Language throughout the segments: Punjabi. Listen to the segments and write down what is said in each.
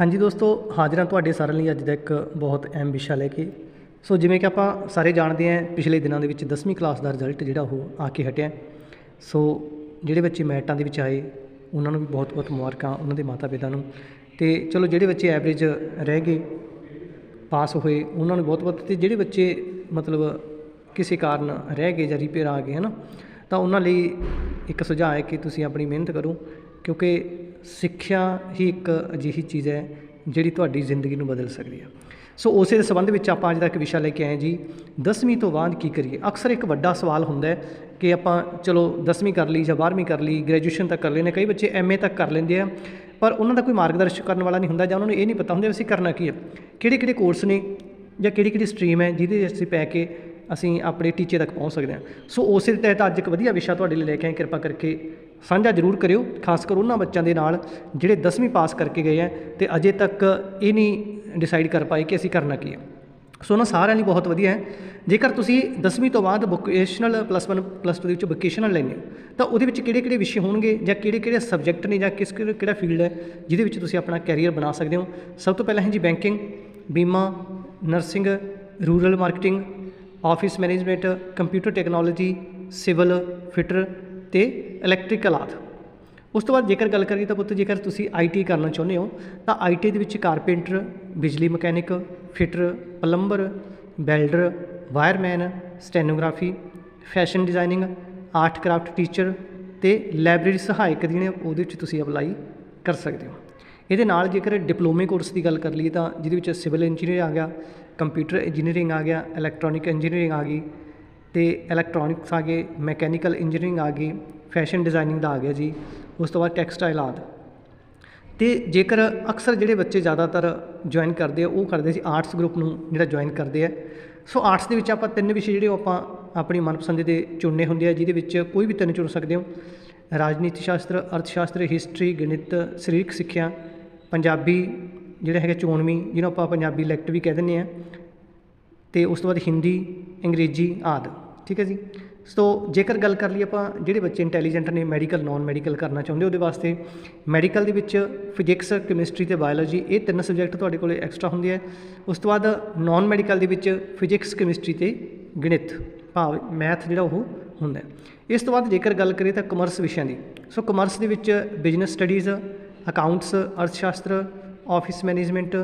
ਹਾਂਜੀ ਦੋਸਤੋ, ਹਾਜ਼ਰਾਂ ਤੁਹਾਡੇ ਸਾਰਿਆਂ ਲਈ ਅੱਜ ਦਾ ਇੱਕ ਬਹੁਤ ਅਹਿਮ ਵਿਸ਼ਾ ਲੈ ਕੇ। ਸੋ ਜਿਵੇਂ ਕਿ ਆਪਾਂ ਸਾਰੇ ਜਾਣਦੇ ਹਾਂ, ਪਿਛਲੇ ਦਿਨਾਂ ਦੇ ਵਿੱਚ 10ਵੀਂ ਕਲਾਸ ਦਾ ਰਿਜ਼ਲਟ ਜਿਹੜਾ ਉਹ ਆ ਕੇ ਹਟਿਆ। ਸੋ ਜਿਹੜੇ ਬੱਚੇ ਮੈਟਾਂ ਦੇ ਵਿੱਚ ਆਏ, ਉਹਨਾਂ ਨੂੰ ਵੀ ਬਹੁਤ ਬਹੁਤ ਮੁਬਾਰਕਾਂ ਉਹਨਾਂ ਦੇ ਮਾਤਾ ਪਿਤਾ ਨੂੰ। ਤੇ ਚਲੋ ਜਿਹੜੇ ਬੱਚੇ ਐਵਰੇਜ ਰਹਿ ਗਏ ਪਾਸ ਹੋਏ, ਉਹਨਾਂ ਨੂੰ ਬਹੁਤ ਬਹੁਤ ਤੇ ਜਿਹੜੇ ਬੱਚੇ ਮਤਲਬ ਕਿਸੇ ਕਾਰਨ ਰਹਿ ਗਏ ਜਾਂ ਰਿਪੇਅਰ ਆ ਗਏ ਹੈ ਨਾ ਤਾਂ ਉਹਨਾਂ ਲਈ ਇੱਕ ਸੁਝਾਅ ਹੈ ਕਿ ਤੁਸੀਂ ਆਪਣੀ ਮਿਹਨਤ ਕਰੋ। ਕਿਉਂਕਿ ਸਿੱਖਿਆ ਹੀ ਇੱਕ ਅਜਿਹੀ ਚੀਜ਼ ਹੈ ਜਿਹੜੀ ਤੁਹਾਡੀ ਜ਼ਿੰਦਗੀ ਨੂੰ ਬਦਲ ਸਕਦੀ ਹੈ। ਸੋ ਉਸੇ ਦੇ ਸੰਬੰਧ ਵਿੱਚ ਆਪਾਂ ਅੱਜ ਦਾ ਇੱਕ ਵਿਸ਼ਾ ਲੈ ਕੇ ਆਏ ਜੀ 10ਵੀਂ ਤੋਂ ਬਾਅਦ ਕੀ ਕਰੀਏ? ਅਕਸਰ ਇੱਕ ਵੱਡਾ ਸਵਾਲ ਹੁੰਦਾ ਹੈ ਕਿ ਆਪਾਂ ਚਲੋ 10ਵੀਂ ਕਰ ਲਈ ਜਾਂ 12ਵੀਂ ਕਰ ਲਈ, ਗ੍ਰੈਜੂਏਸ਼ਨ ਤੱਕ ਕਰ ਲੈਨੇ ਕਈ ਬੱਚੇ ਐਮਏ ਤੱਕ ਕਰ ਲੈਂਦੇ ਆ, ਪਰ ਉਹਨਾਂ ਦਾ ਕੋਈ ਮਾਰਗਦਰਸ਼ਕ ਕਰਨ ਵਾਲਾ ਨਹੀਂ ਹੁੰਦਾ ਜਾਂ ਉਹਨਾਂ ਨੂੰ ਇਹ ਨਹੀਂ ਪਤਾ ਹੁੰਦਾ ਵੀ ਅਸੀਂ ਕਰਨਾ ਕੀ ਹੈ। ਕਿਹੜੇ ਕਿਹੜੇ ਕੋਰਸ ਨੇ ਜਾਂ ਕਿਹੜੀ ਕਿਹੜੀ ਸਟਰੀਮ ਹੈ ਜਿਹਦੇ ਵਿੱਚ ਅਸੀਂ ਪੈ ਕੇ ਅਸੀਂ ਆਪਣੇ ਟੀਚੇ ਤੱਕ ਪਹੁੰਚ ਸਕਦੇ ਹਾਂ। ਸੋ ਉਸੇ ਦੇ ਤਹਿਤ ਅੱਜ ਇੱਕ ਵਧੀਆ ਵਿਸ਼ਾ ਤੁਹਾਡੇ ਲਈ ਲੈ ਕੇ ਆਏ, ਕਿਰਪਾ ਕਰਕੇ ਸਾਂਝਾ ਜ਼ਰੂਰ ਕਰਿਓ, ਖਾਸ ਕਰ ਉਹਨਾਂ ਬੱਚਿਆਂ ਦੇ ਨਾਲ ਜਿਹੜੇ 10ਵੀਂ ਪਾਸ ਕਰਕੇ ਗਏ ਆ ਤੇ ਅਜੇ ਤੱਕ ਇਹ ਨਹੀਂ ਡਿਸਾਈਡ ਕਰ ਪਾਏ ਕਿ ਅਸੀਂ ਕਰਨਾ ਕੀ ਹੈ। ਸੋ ਉਹਨਾਂ ਸਾਰਿਆਂ ਲਈ ਬਹੁਤ ਵਧੀਆ ਹੈ। ਜੇਕਰ ਤੁਸੀਂ 10ਵੀਂ ਤੋਂ ਬਾਅਦ ਵੋਕੇਸ਼ਨਲ ਪਲੱਸ 1 ਪਲੱਸ 2 ਦੇ ਵਿੱਚ ਵੋਕੇਸ਼ਨਲ ਲੈਂਦੇ ਹੋ, ਤਾਂ ਉਹਦੇ ਵਿੱਚ ਕਿਹੜੇ ਕਿਹੜੇ ਵਿਸ਼ੇ ਹੋਣਗੇ ਜਾਂ ਕਿਹੜੇ ਕਿਹੜੇ ਸਬਜੈਕਟ ਨੇ ਜਾਂ ਕਿਸ ਕਿਹੜਾ ਕਿਹੜਾ ਫੀਲਡ ਹੈ ਜਿਹਦੇ ਵਿੱਚ ਤੁਸੀਂ ਆਪਣਾ ਕੈਰੀਅਰ ਬਣਾ ਸਕਦੇ ਹੋ? ਸਭ ਤੋਂ ਪਹਿਲਾਂ ਹੈ ਜੀ ਬੈਂਕਿੰਗ ਬੀਮਾ nursing rural marketing office management computer technology civil fitter ਤੇ ਇਲੈਕਟ੍ਰੀਕਲ ਆਦਿ। ਉਸ ਤੋਂ ਬਾਅਦ ਜੇਕਰ ਗੱਲ ਕਰੀਏ ਤਾਂ ਪੁੱਤ ਜੇਕਰ ਤੁਸੀਂ ਆਈਟੀ ਕਰਨਾ ਚਾਹੁੰਦੇ ਹੋ, ਤਾਂ ਆਈਟੀ ਦੇ ਵਿੱਚ ਕਾਰਪੈਂਟਰ, ਬਿਜਲੀ mechanic, fitter, plumber, welder, wireman, stenography, fashion designing, art craft teacher ਤੇ ਲਾਇਬ੍ਰੇਰੀ ਸਹਾਇਕ ਜਿਹੜੇ ਉਹਦੇ ਵਿੱਚ ਤੁਸੀਂ ਅਪਲਾਈ ਕਰ ਸਕਦੇ ਹੋ। ਇਹਦੇ ਨਾਲ ਜੇਕਰ ਡਿਪਲੋਮੇ ਕੋਰਸ ਦੀ ਗੱਲ ਕਰ ਲਈਏ ਤਾਂ ਜਿਹਦੇ ਵਿੱਚ ਸਿਵਲ ਇੰਜੀਨੀਅਰ ਆ ਗਿਆ, ਕੰਪਿਊਟਰ ਇੰਜੀਨੀਅਰਿੰਗ ਆ ਗਿਆ, ਇਲੈਕਟ੍ਰੋਨਿਕ ਇੰਜੀਨੀਅਰਿੰਗ ਆ ਗਈ ਅਤੇ ਇਲੈਕਟ੍ਰੋਨਿਕਸ ਆ ਗਏ ਮੈਕੈਨੀਕਲ ਇੰਜੀਨੀਅਰਿੰਗ ਆ ਗਈ ਫੈਸ਼ਨ ਡਿਜ਼ਾਇਨਿੰਗ ਦਾ ਆ ਗਿਆ ਜੀ, ਉਸ ਤੋਂ ਬਾਅਦ ਟੈਕਸਟਾਈਲ ਆਦਿ ਅਤੇ ਜੇਕਰ ਅਕਸਰ ਜਿਹੜੇ ਬੱਚੇ ਜ਼ਿਆਦਾਤਰ ਜੁਆਇਨ ਕਰਦੇ ਆ, ਉਹ ਕਰਦੇ ਸੀ ਆਰਟਸ ਗਰੁੱਪ ਨੂੰ ਜਿਹੜਾ ਜੁਆਇਨ ਕਰਦੇ ਆ। ਸੋ ਆਰਟਸ ਦੇ ਵਿੱਚ ਆਪਾਂ ਤਿੰਨ ਵਿਸ਼ੇ ਜਿਹੜੇ ਉਹ ਆਪਾਂ ਆਪਣੀ ਮਨਪਸੰਦ ਦੇ ਚੁਣਨੇ ਹੁੰਦੇ ਆ, ਜਿਹਦੇ ਵਿੱਚ ਕੋਈ ਵੀ ਤਿੰਨ ਚੁਣ ਸਕਦੇ ਹੋ। ਰਾਜਨੀਤੀ ਸ਼ਾਸਤਰ ਅਰਥ ਸ਼ਾਸਤਰ ਹਿਸਟਰੀ ਗਣਿਤ, ਸਰੀਰਕ ਸਿੱਖਿਆ, ਪੰਜਾਬੀ ਜਿਹੜਾ ਹੈਗਾ ਚੋਣਵੀਂ, ਜਿਹਨੂੰ ਆਪਾਂ ਪੰਜਾਬੀ ਇਲੈਕਟ ਵੀ ਕਹਿ ਦਿੰਦੇ ਆ। ਤੇ ਉਸ ਤੋਂ ਬਾਅਦ ਹਿੰਦੀ, ਅੰਗਰੇਜ਼ੀ ਆਦਿ। ਠੀਕ ਹੈ ਜੀ? ਸੋ ਜੇਕਰ ਗੱਲ ਕਰ ਲਈ ਆਪਾਂ ਜਿਹੜੇ ਬੱਚੇ ਇੰਟੈਲੀਜੈਂਟ ਨੇ ਮੈਡੀਕਲ ਨਾਨ ਮੈਡੀਕਲ ਕਰਨਾ ਚਾਹੁੰਦੇ ਉਹਦੇ ਵਾਸਤੇ ਮੈਡੀਕਲ ਦੇ ਵਿੱਚ ਫਿਜ਼ਿਕਸ ਕੈਮਿਸਟਰੀ ਤੇ ਬਾਇਓਲੋਜੀ ਇਹ ਤਿੰਨ ਸਬਜੈਕਟ ਤੁਹਾਡੇ ਕੋਲੇ ਐਕਸਟਰਾ ਹੁੰਦੇ ਆ। ਉਸ ਤੋਂ ਬਾਅਦ ਨਾਨ ਮੈਡੀਕਲ ਦੇ ਵਿੱਚ ਫਿਜ਼ਿਕਸ ਕੈਮਿਸਟਰੀ ਤੇ ਗਣਿਤ, ਭਾਵ ਮੈਥ ਜਿਹੜਾ ਉਹ ਹੁੰਦਾ ਇਸ ਤੋਂ ਬਾਅਦ ਜੇਕਰ ਗੱਲ ਕਰੀਏ ਤਾਂ ਕਮਰਸ ਵਿਸ਼ਿਆਂ ਦੀ। ਸੋ ਕਮਰਸ ਦੇ ਵਿੱਚ ਬਿਜ਼ਨਸ ਸਟੱਡੀਜ਼ ਅਕਾਊਂਟਸ ਅਰਥ ਸ਼ਾਸਤਰ ਆਫਿਸ ਮੈਨੇਜਮੈਂਟ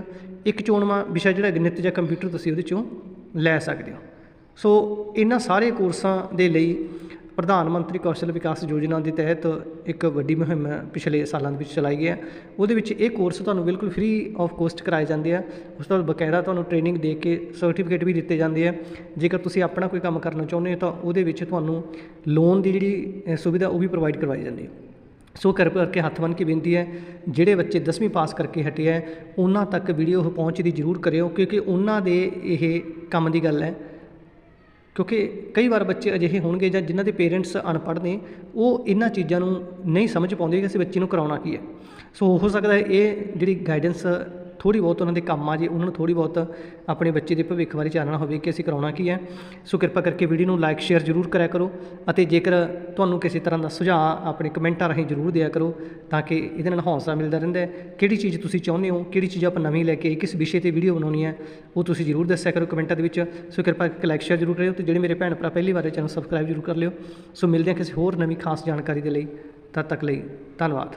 ਇੱਕ ਚੋਣਵਾਂ ਵਿਸ਼ਾ ਜਿਹੜਾ ਗਣਿਤ ਜਾਂ ਕੰਪਿਊਟਰ ਤੁਸੀਂ ਉਹਦੇ ਚੋਂ ਲੈ ਸਕਦੇ ਹੋ। ਸੋ ਇਹਨਾਂ ਸਾਰੇ ਕੋਰਸਾਂ ਦੇ ਲਈ ਪ੍ਰਧਾਨ ਮੰਤਰੀ ਕੌਸ਼ਲ ਵਿਕਾਸ ਯੋਜਨਾ ਦੇ ਤਹਿਤ ਇੱਕ ਵੱਡੀ ਮੁਹਿੰਮ ਪਿਛਲੇ ਸਾਲਾਂ ਦੇ ਵਿੱਚ ਚਲਾਈ ਗਈ ਹੈ। ਉਹਦੇ ਵਿੱਚ ਇਹ ਕੋਰਸ ਤੁਹਾਨੂੰ ਬਿਲਕੁਲ ਫ੍ਰੀ ਆਫ ਕੋਸਟ ਕਰਾਏ ਜਾਂਦੇ ਆ। ਉਸ ਤੋਂ ਬਾਅਦ ਬਕਾਇਦਾ ਤੁਹਾਨੂੰ ਟ੍ਰੇਨਿੰਗ ਦੇ ਕੇ ਸਰਟੀਫਿਕੇਟ ਵੀ ਦਿੱਤੇ ਜਾਂਦੇ ਆ। ਜੇਕਰ ਤੁਸੀਂ ਆਪਣਾ ਕੋਈ ਕੰਮ ਕਰਨਾ ਚਾਹੁੰਦੇ ਹੋ ਤਾਂ ਉਹਦੇ ਵਿੱਚ ਤੁਹਾਨੂੰ ਲੋਨ ਦੀ ਜਿਹੜੀ ਸੁਵਿਧਾ ਉਹ ਵੀ ਪ੍ਰੋਵਾਈਡ ਕਰਵਾਈ ਜਾਂਦੀ ਹੈ। ਸੋ ਕਿਰਪਾ ਕਰਕੇ ਹੱਥ ਬੰਨ੍ਹ ਕੇ ਬੇਨਤੀ ਹੈ, ਜਿਹੜੇ ਬੱਚੇ 10ਵੀਂ ਪਾਸ ਕਰਕੇ ਹਟੇ ਹੈ, ਉਹਨਾਂ ਤੱਕ ਵੀਡੀਓ ਉਹ ਪਹੁੰਚਦੀ ਜ਼ਰੂਰ ਕਰਿਓ, ਕਿਉਂਕਿ ਉਹਨਾਂ ਦੇ ਇਹ ਕੰਮ ਦੀ ਗੱਲ ਹੈ। ਕਿਉਂਕਿ ਕਈ ਵਾਰ ਬੱਚੇ ਅਜਿਹੇ ਹੋਣਗੇ ਜਾਂ ਜਿਨ੍ਹਾਂ ਦੇ ਪੇਰੈਂਟਸ ਅਨਪੜ੍ਹ ਨੇ, ਉਹ ਇਹਨਾਂ ਚੀਜ਼ਾਂ ਨੂੰ ਨਹੀਂ ਸਮਝ ਪਾਉਂਦੇ ਕਿ ਅਸੀਂ ਬੱਚੇ ਨੂੰ ਕਰਾਉਣਾ ਕੀ ਹੈ। ਸੋ ਹੋ ਸਕਦਾ ਇਹ ਜਿਹੜੀ ਗਾਈਡੈਂਸ ਥੋੜੀ ਬਹੁਤ ਉਹਨਾਂ ਦੇ ਕੰਮ ਆ ਜੇ, ਉਹਨਾਂ ਨੂੰ ਥੋੜੀ ਬਹੁਤ ਆਪਣੇ ਬੱਚੇ ਦੇ ਭਵਿੱਖ ਬਾਰੇ ਜਾਣਨਾ ਹੋਵੇ ਕਿ ਅਸੀਂ ਕਰਾਉਣਾ ਕੀ ਹੈ। ਸੋ ਕਿਰਪਾ ਕਰਕੇ ਵੀਡੀਓ ਨੂੰ ਲਾਈਕ ਸ਼ੇਅਰ ਜ਼ਰੂਰ ਕਰਿਆ ਕਰੋ ਅਤੇ ਜੇਕਰ ਤੁਹਾਨੂੰ ਕਿਸੇ ਤਰ੍ਹਾਂ ਦਾ ਸੁਝਾਅ ਆਪਣੇ ਕਮੈਂਟਾਂ ਰਾਹੀਂ ਜ਼ਰੂਰ ਦਿਆ ਕਰੋ ਤਾਂ ਕਿ ਇਹਦੇ ਨਾਲ ਹੌਸਲਾ ਮਿਲਦਾ ਰਹਿੰਦਾ ਹੈ। ਕਿਹੜੀ ਚੀਜ਼ ਤੁਸੀਂ ਚਾਹੁੰਦੇ ਹੋ, ਕਿਹੜੀ ਚੀਜ਼ ਆਪਾਂ ਨਵੀਂ ਲੈ ਕੇ ਕਿਸ ਵਿਸ਼ੇ ਤੇ ਵੀਡੀਓ ਬਣਾਉਣੀ ਹੈ, ਉਹ ਤੁਸੀਂ ਜ਼ਰੂਰ ਦੱਸਿਆ ਕਰੋ ਕਮੈਂਟਾਂ ਦੇ ਵਿੱਚ। ਸੋ ਕਿਰਪਾ ਕਰਕੇ ਲਾਈਕ ਸ਼ੇਅਰ ਜ਼ਰੂਰ ਕਰਿਓ ਤੇ ਜਿਹੜੇ ਮੇਰੇ ਭੈਣ ਭਰਾ ਪਹਿਲੀ ਵਾਰ ਚੈਨਲ ਸਬਸਕ੍ਰਾਈਬ ਜ਼ਰੂਰ ਕਰ ਲਿਓ। ਸੋ ਮਿਲਦੇ ਹਾਂ ਕਿਸੇ ਹੋਰ ਨਵੀਂ ਖਾਸ ਜਾਣਕਾਰੀ ਦੇ ਲਈ। ਤਦ ਤੱਕ ਲਈ ਧੰਨਵਾਦ।